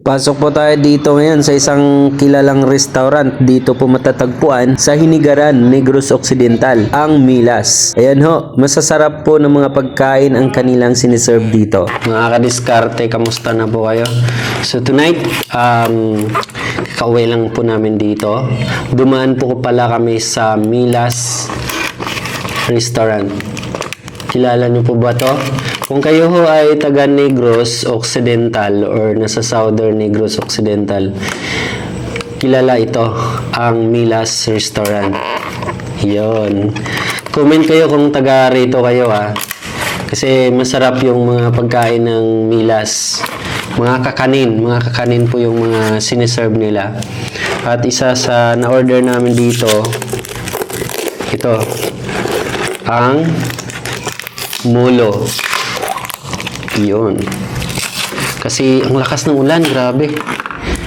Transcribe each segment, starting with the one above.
Pasok po tayo dito ngayon sa isang kilalang restaurant dito po matatagpuan sa Hinigaran, Negros Occidental, ang Milas. Ayan ho, masasarap po ng mga pagkain ang kanilang siniserve dito. Mga kadiskarte, kamusta na po kayo? So tonight, um, kauwi lang po namin dito. Dumaan po pala kami sa Milas Restaurant. Kilala niyo po ba to? Kung kayo ho ay taga Negros Occidental or nasa Southern Negros Occidental, kilala ito, ang Milas Restaurant. Yon. Comment kayo kung taga rito kayo ah. Kasi masarap yung mga pagkain ng Milas. Mga kakanin, mga kakanin po yung mga siniserve nila. At isa sa na-order namin dito, ito, ang mulo. Yun. Kasi ang lakas ng ulan, grabe.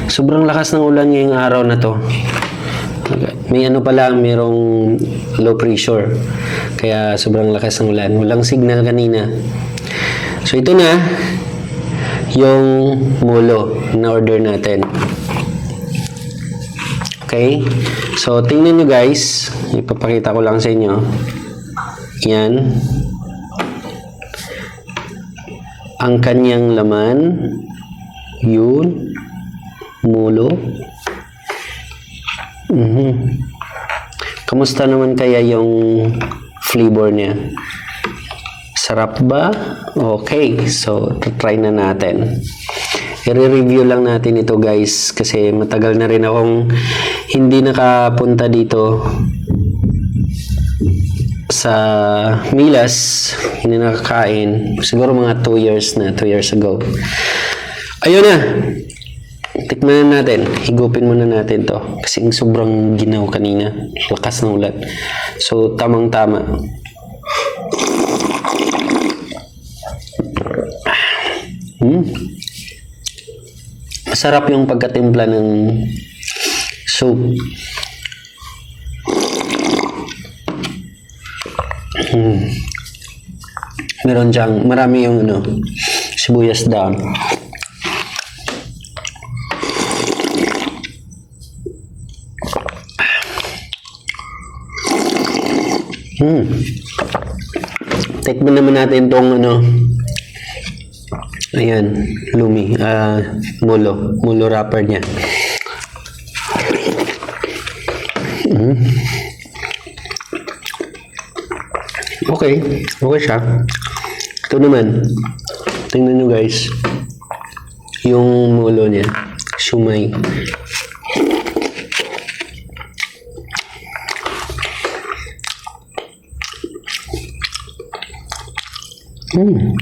Sobrang lakas ng ulan ngayong araw na to. May ano pala, mayroong low pressure. Kaya sobrang lakas ng ulan. Walang signal kanina. So ito na, yung mulo na order natin. Okay? So tingnan nyo guys. Ipapakita ko lang sa inyo. Yan. Ang kanyang laman, yun, mulo. Mhm. Kamusta naman kaya yung flavor niya? Sarap ba? Okay, so try na natin. I-review lang natin ito guys kasi matagal na rin akong hindi nakapunta dito sa Milas, hindi nakakain. Siguro mga 2 years na, 2 years ago. Ayun na! Tikman na natin. Higupin muna natin to. Kasi sobrang ginaw kanina. Lakas ng ulan. So, tamang-tama. Hmm. Masarap yung pagkatimpla ng soup. Hmm. Meron diyang, marami yung ano, sibuyas down. Hmm. Tikman naman natin tong ano, ayan, lumi, ah, mulo, mulo wrapper niya. Hmm. Okay. Okay siya. Ito naman. Tingnan nyo guys. Yung mulo niya. Shumay. Hmm.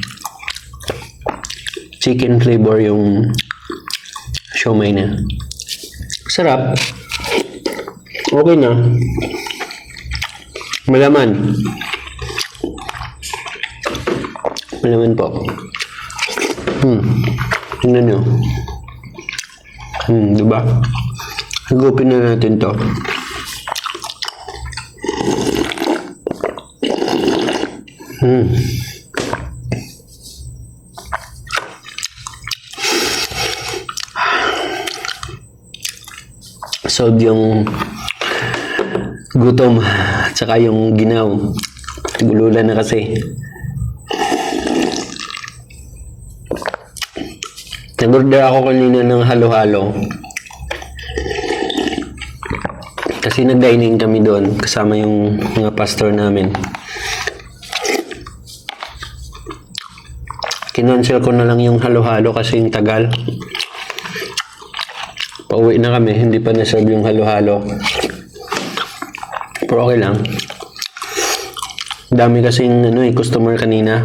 Chicken flavor yung shumay niya. Sarap. Okay na. Malaman. Malaman po. Hmm. Tingnan nyo. Hmm, diba? Higupin na natin to. Hmm. So, yung gutom at saka yung ginaw. Gululan na kasi. Nag-order ako kanina ng halo-halo. Kasi nag-dining kami doon kasama yung mga pastor namin. Kinancel ko na lang yung halo-halo kasi yung tagal. Pauwi na kami, hindi pa na-serve yung halo-halo. Pero okay lang. Dami kasing ano, eh, customer kanina.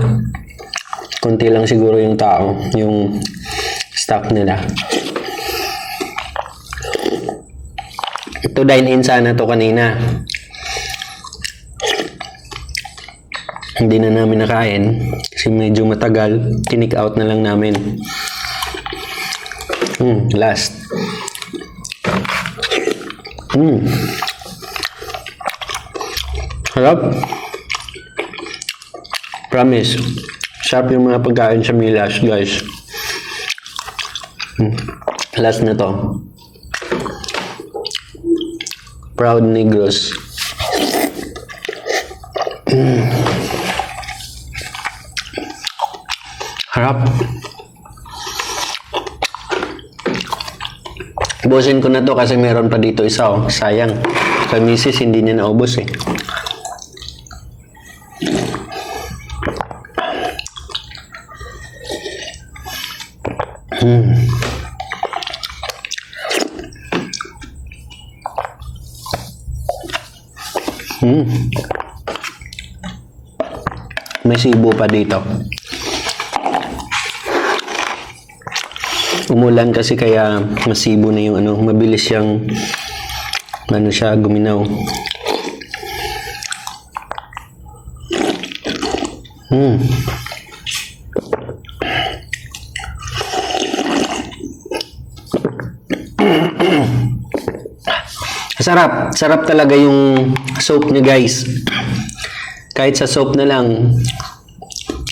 Konti lang siguro yung tao, yung stock nila. Ito dine-in sana to kanina. Hindi na namin nakain kasi medyo matagal. Tinik out na lang namin. Hmm, last. Hmm. Harap. Promise. Sharp yung mga pagkain sa Milas, guys. Last na to. Proud Negros. Harap. Ubusin ko na to kasi meron pa dito isa oh. Sayang. Sa misis hindi niya naubos eh. Hmm. May sibo pa dito. Umulan kasi kaya masibo na yung ano, mabilis siyang ano siya guminaw. Hmm. Sarap. Sarap talaga yung soap niya guys. Kahit sa soap na lang,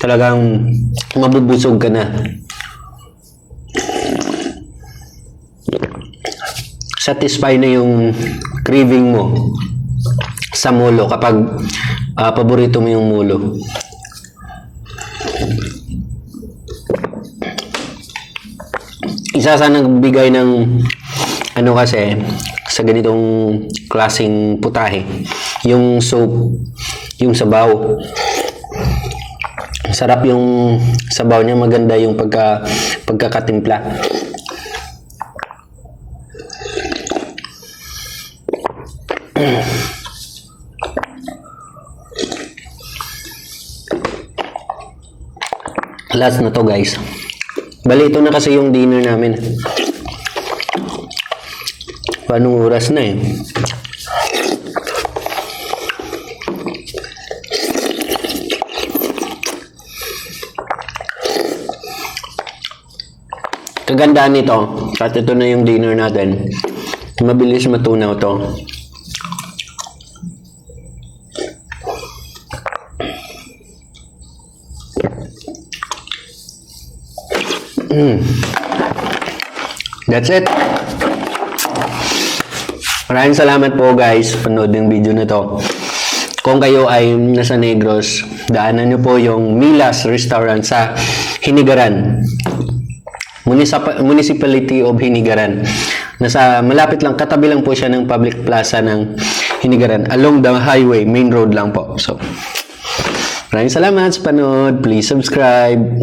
talagang mabubusog ka na. Satisfy na yung craving mo sa mulo kapag ah, paborito mo yung mulo. Isa sa nagbigay ng ano kasi sa ganitong klasing putahe. Yung soap yung sabaw. Sarap yung sabaw niya maganda yung pagka pagkakatimpla. Last na to guys. Bali ito na kasi yung dinner namin Anong oras na eh? Kagandaan nito, at ito na yung dinner natin. Mabilis matunaw to. Mm. That's it. Maraming salamat po guys panood ng video na to. Kung kayo ay nasa Negros, daanan nyo po yung Milas Restaurant sa Hinigaran. Municip- Municipality of Hinigaran. Nasa malapit lang, katabi lang po siya ng public plaza ng Hinigaran. Along the highway, main road lang po. So, maraming salamat sa panood. Please subscribe.